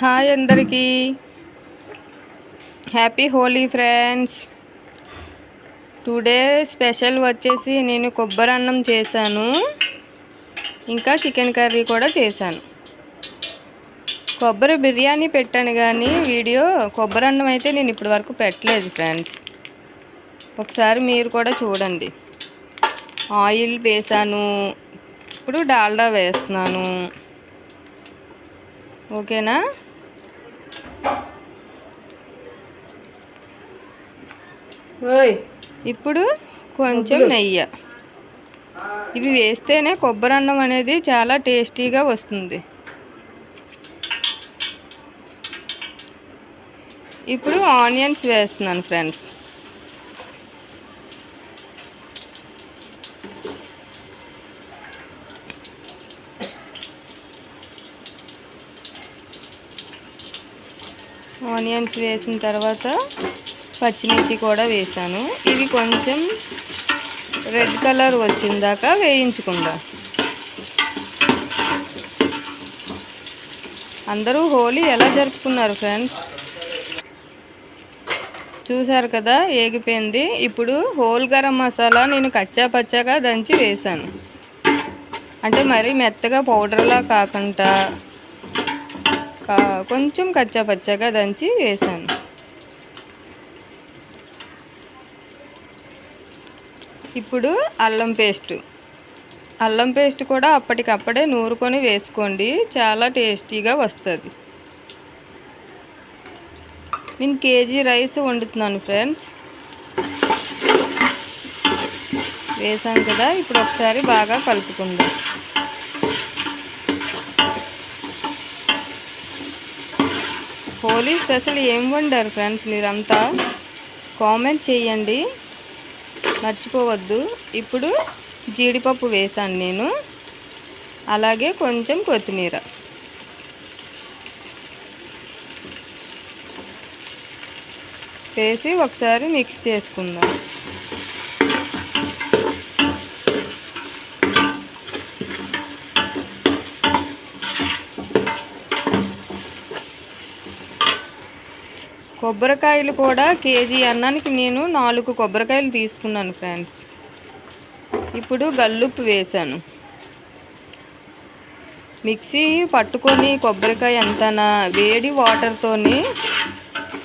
Hi అందరికీ. Happy Holi friends. Today special వచ్చేసి నేను కొబ్బరి అన్నం చేశాను. ఇంకా చికెన్ కర్రీ కూడా చేశాను. కొబ్బరి బిర్యానీ పెట్టాను కానీ వీడియో కొబ్బరి అన్నం అయితే నేను ఇప్పటి వరకు పెట్టలేదు ఫ్రెండ్స్. ఒకసారి మీరు కూడా చూడండి. ఆయిల్ వేసాను. ఇప్పుడు డాల్డా వేస్తున్నాను. ఓకేనా? ఓయ్ ఇప్పుడు కొంచెం నెయ్యి. ఇవి వేస్తేనే కొబ్బరి అన్నం అనేది చాలా టేస్టీగా వస్తుంది. ఇప్పుడు ఆనియన్స్ వేస్తున్నాను ఫ్రెండ్స్. ఆనియన్స్ వేసిన తర్వాత పచ్చిమిర్చి కూడా వేసాను. ఇవి కొంచెం రెడ్ కలర్ వచ్చిందాక వేయించుకుందాం. అందరూ హోలీ ఎలా జరుపుకున్నారు ఫ్రెండ్స్? చూసారు కదా ఏగిపోయింది. ఇప్పుడు హోల్ గరం మసాలా నేను కచ్చా పచ్చాగా దంచి వేసాను అంటే మరీ మెత్తగా పౌడర్లా కాకుండా కా- కొంచెం కచ్చా పచ్చాగా దంచి వేసాను ఇప్పుడు అల్లం పేస్ట్. అల్లం పేస్ట్ కూడా అప్పటికప్పుడే నూరుకొని వేసుకోండి. చాలా టేస్టీగా వస్తుంది. నేను కేజీ రైస్ వండుతున్నాను ఫ్రెండ్స్. వేసాను కదా ఇప్పుడు ఒకసారి బాగా కలుపుకుందాం. హోలీ స్పెషల్ ఏం వండారు ఫ్రెండ్స్ మీరంతా? కామెంట్ చేయండి. మర్చిపోవద్దు. ఇప్పుడు జీడిపప్పు వేసాను నేను. అలాగే కొంచెం కొత్తిమీర. వేసి ఒకసారి మిక్స్ చేసుకుందాం. కొబ్బరికాయలు కూడా కేజీ అన్నానికి నేను నాలుగు కొబ్బరికాయలు తీసుకున్నాను ఫ్రెండ్స్. ఇప్పుడు గల్లుప్పు వేసాను మిక్సీ పట్టుకొని కొబ్బరికాయ ఎంతనా వేడి వాటర్తోని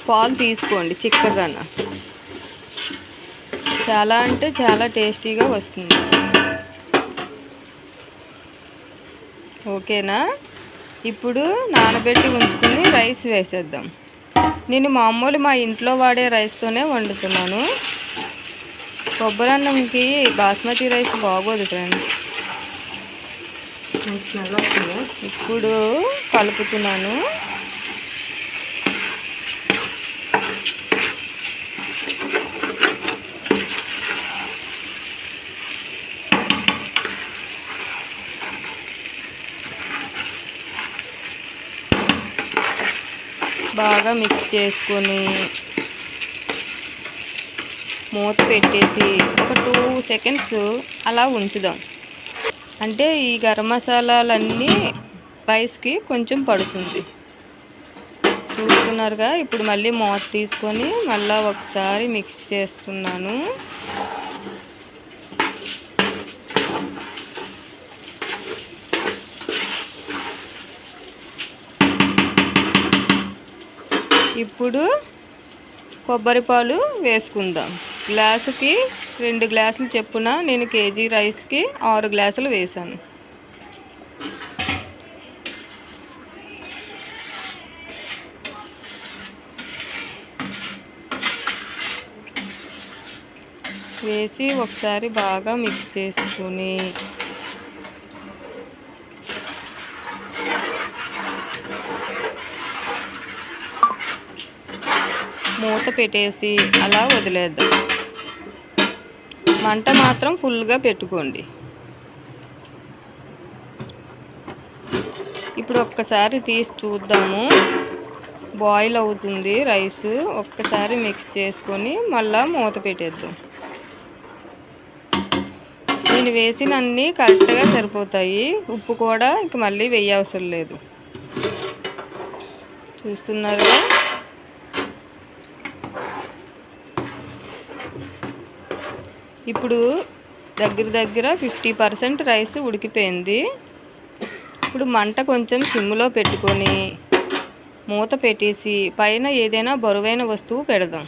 పాలు తీసుకోండి చిక్కగాన. చాలా అంటే చాలా టేస్టీగా వస్తుంది. ఓకేనా? ఇప్పుడు నానబెట్టి ఉంచుకుని రైస్ వేసేద్దాం. నేను మామూలు మా ఇంట్లో వాడే రైస్తోనే వండుతున్నాను. కొబ్బరి అన్నంకి బాస్మతి రైస్ బాగోదు ఫ్రెండ్స్ వస్తుంది. ఇప్పుడు కలుపుతున్నాను. బాగా మిక్స్ చేసుకొని మూత పెట్టేసి ఒక టూ సెకండ్స్ అలా ఉంచుదాం. అంటే ఈ గరం మసాలాలన్నీ రైస్కి కొంచెం పడుతుంది. చూస్తున్నారుగా ఇప్పుడు మళ్ళీ మూత తీసుకొని మళ్ళీ ఒకసారి మిక్స్ చేస్తున్నాను. ఇప్పుడు కొబ్బరి పాలు వేసుకుందాం. గ్లాసుకి రెండు గ్లాసులు చెప్పున నేను కేజీ రైస్కి ఆరు గ్లాసులు వేసాను వేసి ఒకసారి బాగా మిక్స్ చేసుకుని మూత పెట్టేసి అలా వదిలేద్దాం. మంట మాత్రం ఫుల్గా పెట్టుకోండి. ఇప్పుడు ఒక్కసారి తీసి చూద్దాము. బాయిల్ అవుతుంది రైస్. ఒక్కసారి మిక్స్ చేసుకొని మళ్ళీ మూత పెట్టేద్దాం. నేను వేసిన అన్నీ కరెక్ట్గా సరిపోతాయి. ఉప్పు కూడా ఇంక మళ్ళీ వేయవసరం లేదు. చూస్తున్నారు ఇప్పుడు దగ్గర దగ్గర ఫిఫ్టీ పర్సెంట్ రైస్ ఉడికిపోయింది. ఇప్పుడు మంట కొంచెం సిమ్లో పెట్టుకొని మూత పెట్టేసి పైన ఏదైనా బరువైన వస్తువు పెడదాం.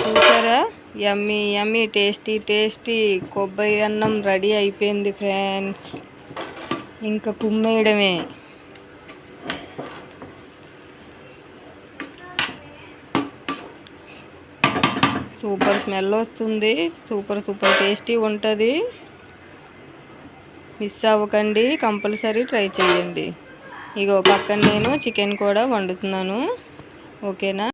చూసారా? యమ్మీ యమ్మీ టేస్టీ టేస్టీ కొబ్బరి అన్నం రెడీ అయిపోయింది ఫ్రెండ్స్. ఇంకా కుమ్మేయడమే. సూపర్ స్మెల్ వస్తుంది. సూపర్ సూపర్ టేస్టీ ఉంటుంది. మిస్ అవ్వకండి కంపల్సరీ ట్రై చేయండి ఇగో పక్కన నేను చికెన్ కూడా వండుతున్నాను. ఓకేనా?